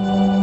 Oh.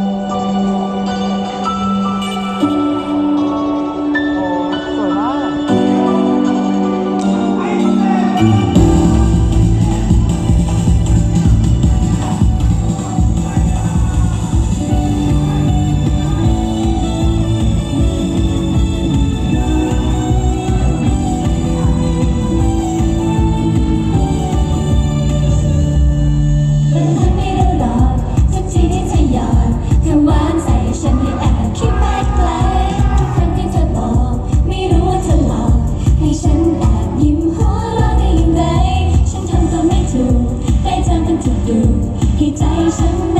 จะอยู่ให้ใจฉัน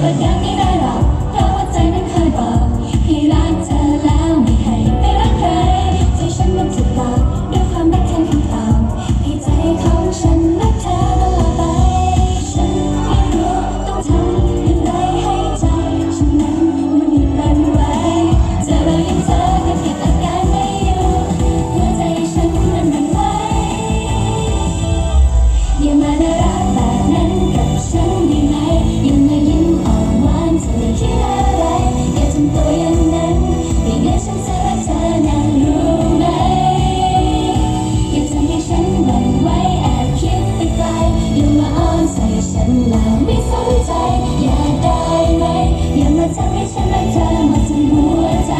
never tell me ฉันรักเธอมาทั้งหัวใจ